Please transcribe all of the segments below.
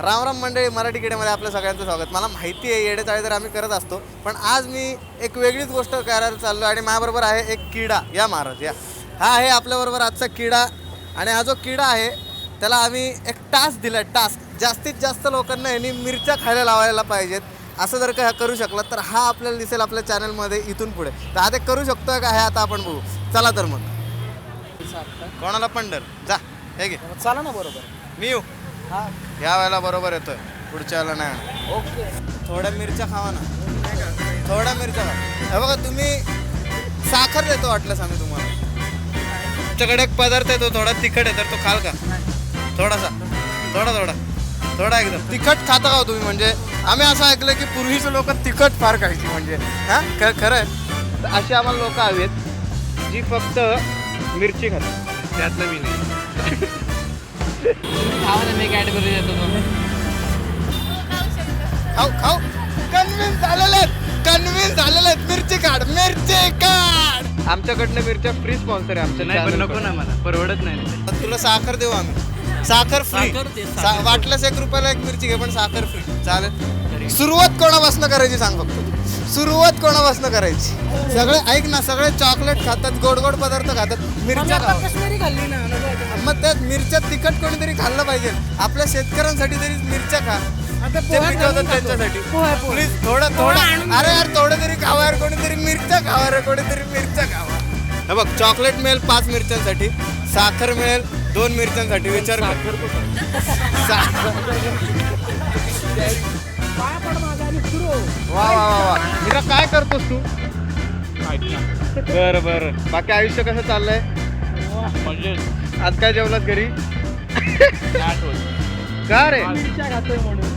राम राम मंडळी मराठी किड्यामध्ये आपलं सगळ्यांचं स्वागत. मला माहिती आहे येडेचाळे तर आम्ही करत असतो. पण आज मी एक वेगळीच गोष्ट करायला चाललो आणि माझ्याबरोबर आहे एक किडा. या महाराज या. हा आहे आपल्याबरोबर आजचा किडा. आणि हा जो किडा आहे त्याला आम्ही एक टास्क दिला टास्क जास्तीत जास्त लोकांना यांनी मिरच्या खायला लावायला पाहिजेत. असं जर का करू शकला तर हा आपल्याला दिसेल आपल्या चॅनलमध्ये इथून पुढे. तर आता करू शकतो का हे आता आपण बघू. चला तर मग. कोणाला पंढर जा हे घे. चला ना बरोबर. मी येऊ. हा या वेळेला बरोबर येतोय. पुढच्या वेळेला नाही. ओके. थोड्या मिरच्या खावा ना. थोड्या मिरच्या खा. हे बघा तुम्ही साखर देतो वाटलंच आम्ही तुम्हाला. तुमच्याकडे एक पदार्थ येतो थोडा तिखट आहे तर तो खाल का? थोडासा. थोडा थोडा. थोडा एकदम. तिखट खाता का हो तुम्ही म्हणजे? आम्ही असं ऐकलं की पूर्वीचे लोक तिखट फार खायची म्हणजे. हा? ख- खरं आहे. तर अशी आम्हाला लोक हवेत जी फक्त मिरची खातात. त्यातलं मी नाही. खावा ना मी कॅटेगरी देतो तुम्ही खाऊ खाऊ. कन्व्हिन्स झालेले आहेत. कन्व्हिन्स झालेले आहेत. मिरची काढ मिरची काढ. आमच्याकडनं मिरच्या फ्री स्पॉन्सर आहे आमच्या नाही पण नको. ना मला. परवडत नाही. तुला साखर देऊ आम्ही. साखर फ्री साखर दे, साखर. वाटलंच एक रुपयाला एक मिरची घे पण साखर फ्री चालेल. सुरुवात कोणापासून करायची सांग फक्त. सुरुवात कोणापासून करायची? सगळे ऐक ना सगळे चॉकलेट खातात गोड गोड पदार्थ खातात. मिरच्या खावा. कश्मीरी खाल्ली ना मग त्यात मिरच्या तिखट कोणीतरी खाल्लं पाहिजे. आपल्या शेतकऱ्यांसाठी तरी मिरच्या खा. आता ते त्यांच्यासाठी. पोहे, पोहे. प्लीज थोडं थोडं. अरे यार थोडं तरी खावा यार कोणीतरी मिरच्या खावा रे कोणीतरी मिरच्या खावा. हे बघ चॉकलेट मिळेल पाच मिरच्यांसाठी साखर मिळेल दोन मिरच्यांसाठी विचार कर. साखर वा वा वा वा. मिरा काय करतोस तू? बरं बरं. बाकी आयुष्य कसं चाललंय? म्हणजे आज काय जेवलास घरी? का रे? खातोय म्हणून.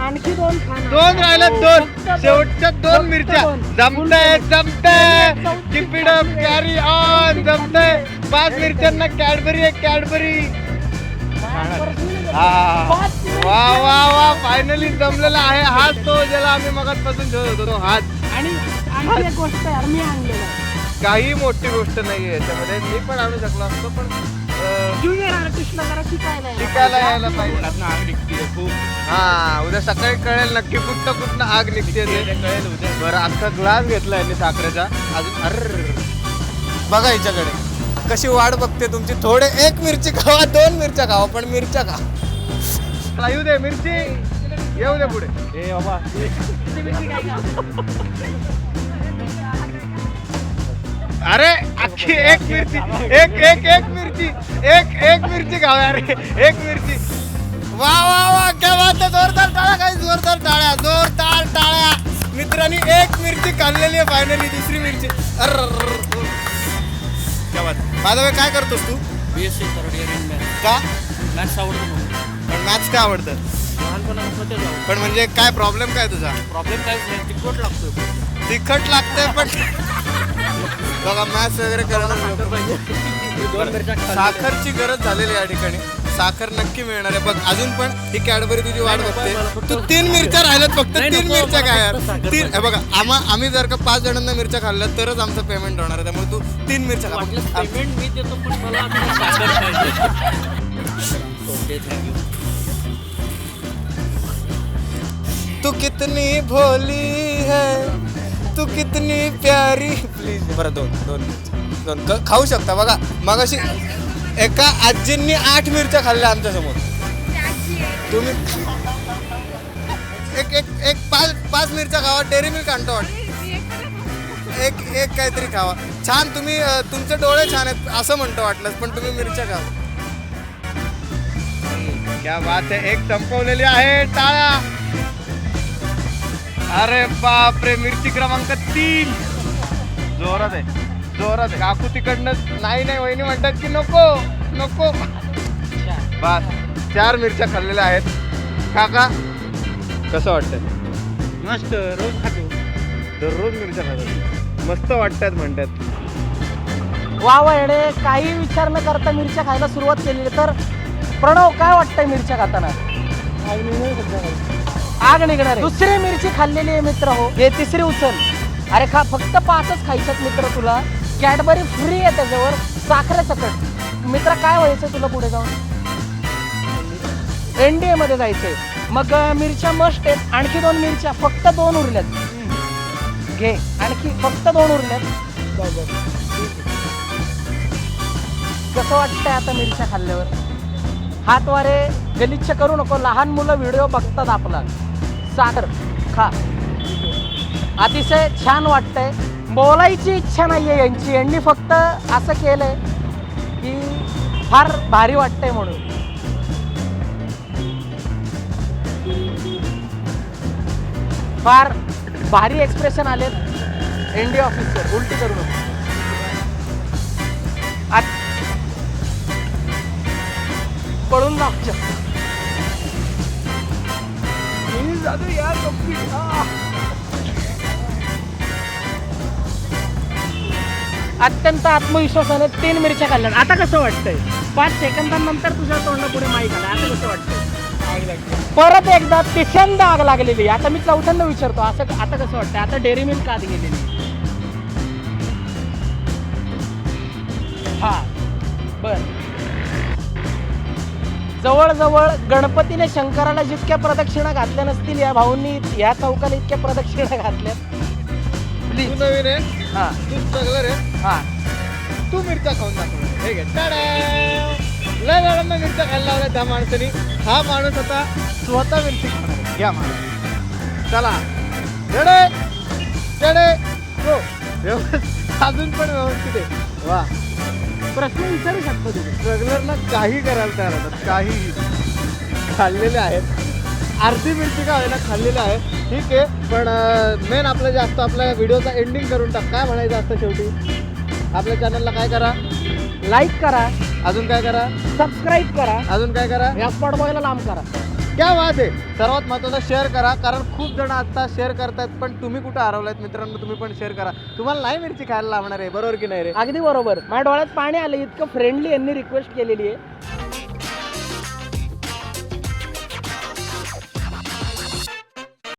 आणखी दोन दोन राहिल्यात दोन. शेवटच्या दोन मिरच्या. जमतंय जमतंय. किपिड कॅरी ऑन जमतंय. पाच मिरच्यांना कॅडबरी आहे कॅडबरी. वा वा वा. फायनली जमलेला आहे हाच तो ज्याला आम्ही मगातपासून शोधत होतो तो हाच आणि आणखी एक गोष्ट यार मी आणलेलं आहे. काही मोठी गोष्ट नाहीये याच्यामध्ये. मी पण आणू शकलो असतो पण अं, ज्युनियर आर्टिस्टला जरा शिकायला यायला पाहिजे. आग निघते खूप. हा उद्या सकाळी कळेल नक्की कुठं कुठं आग निघते ते. कळेल उद्या. बरं अख्खा ग्लास घेतला यांनी साखरेचा. अजून अर बघा हिच्याकडे कशी वाट बघते तुमची? थोडे एक मिरची खावा दोन मिरच्या खावा पण मिरच्या खा. येऊ दे मिरची. येऊ दे पुढे. ए बाबा. अरे अख्खी एक मिरची एक एक एक मिरची एक एक मिरची खावा अरे एक मिरची. वा वा वा क्या बात आहे जोरदार टाळ्या काही जोरदार टाळ्या जोरदार टाळ्या. मित्रांनी एक मिरची खाल्लेली आहे फायनली दुसरी मिरची. अर क्या माझा वेळ काय करतोस तू? B S C third year in math का? मॅथ्स आवडतो पण मॅथ्स का आवडतं? लहानपणापासून जाऊ पण म्हणजे काय प्रॉब्लेम काय तुझा? प्रॉब्लेम काहीच नाही. तिखट लागतोय. तिखट लागतंय पण बघा मॅथ्स वगैरे खाल्ल्या. साखरची गरज झालेली या ठिकाणी. साखर नक्की मिळणार आहे. बघ अजून पण ही कॅडबरी तुझी वाट बघते. तू तीन मिरच्या राहिल्यात फक्त तीन मिरच्या काय यार? तीन हे बघा आम्हा आम्ही जर का पाच जणांना मिरच्या खाल्ल्या तरच आमचं पेमेंट होणार आहे. त्यामुळे तू तीन मिरच्या खा. पेमेंट मी देतो पण मला तू कितनी भोली है तू कितनी प्यारी। प्लीज बरं दोन दोन. दोन खाऊ शकता. बघा मग अशी एका आजींनी आठ मिरच्या खाल्ल्या आमच्यासमोर तुम्ही एक एक एक पाच पाच मिरच्या खावा डेअरी मिल्क आणतो वाटतं. एक एक काहीतरी खावा. छान तुम्ही तुमचे डोळे छान आहेत असं म्हणतो वाटलं पण तुम्ही मिरच्या खावा. क्या बात आहे एक संपवलेली आहे टाळा. अरे बापरे मिरची क्रमांक तीन. जोरात आहे. जोरात काकू तिकडनं नाही नाही वहिनी म्हणतात की नको नको. बस. चार मिरच्या खाल्लेल्या आहेत. काका कसं वाटतंय? मस्त रोज खातो. दररोज मिरच्या खातात. मस्त वाटतात म्हणतात. वा वा येडे. काही विचार न करता मिरच्या खायला सुरुवात आहे. तर प्रणव काय वाटतंय मिरच्या खाताना? आग निघणार आहे. दुसरी मिरची खाल्लेली आहे मित्र हो. हे तिसरी उचल अरे खा फक्त पाचच खायच्यात मित्र तुला. कॅडबरी फ्री आहे त्याच्यावर. साखरे सकट मित्र काय व्हायचं तुला पुढे जाऊन? एन डी एमध्ये जायचंय. मग मिरच्या मस्ट आहेत. आणखी दोन मिरच्या फक्त दोन उरल्यात. घे. आणखी फक्त दोन उरल्यात. कसं वाटतंय आता मिरच्या खाल्ल्यावर? हात वारे गलिच्छ करू नको. लहान मुलं व्हिडिओ बघतात आपला. साखर खा. अतिशय छान वाटतंय. बोलायची इच्छा नाही आहे यांची. यांनी फक्त असं केलंय की फार भारी वाटतंय म्हणून. फार भारी एक्सप्रेशन आलेत एन डी ऑफिसर उलटी करू नको. आत- पळून जाऊ जादू यार अत्यंत आत्मविश्वासाने तीन मिरच्या खाल्ल्या आता कसं वाटतंय? पाच सेकंदानंतर तुझ्या तोंडापुढे माईक आला आता कसं वाटतंय? परत एकदा तिसऱ्यांदा आग लागलेली आता मी चौथ्यांदा विचारतो असं आता कसं वाटतंय? आता डेअरी मिल्क आत गेलेली हा बर. जवळजवळ गणपतीने शंकराला जितक्या प्रदक्षिणा घातल्या नसतील या भाऊंनी या चौकाला इतक्या प्रदक्षिणा घातल्या तू प्लीज नवीन आहे? हा तू स्ट्रगलर आहे हा तू मिरच्या खाऊन दाखव हे घे टाडा! लय वेळांना मिरच्या खायला लावल्या त्या माणसाने हा माणूस आता स्वतः मिरची खाणार. घ्या माणूस चला रेडे रेडे हो व्यवस्थित अजून पण व्यवस्थित आहे वा प्रश्न विचारू शकतो तुम्ही स्ट्रगलरला काही करायला तयार होतात काही खाल्लेले आहेत अर्धी मिरची का होईना खाल्लेली आहे ठीक आहे पण मेन आपलं जास्त आपल्या व्हिडिओचा एंडिंग करून टाक. काय म्हणायचं असतं शेवटी? आपल्या चॅनलला काय करा? लाईक करा. अजून काय करा? सबस्क्राईब करा. अजून काय करा? या स्पॉट बॉयला लांब करा. क्या वाद आहे. सर्वात महत्त्वाचं शेअर करा कारण खूप जण आता शेअर करतात पण तुम्ही कुठं हरवलायत मित्रांनो तुम्ही पण शेअर करा. तुम्हाला नाही मिरची खायला लावणार आहे बरोबर की नाही रे? अगदी बरोबर. माझ्या डोळ्यात पाणी आलं इतकं फ्रेंडली यांनी रिक्वेस्ट केलेली आहे.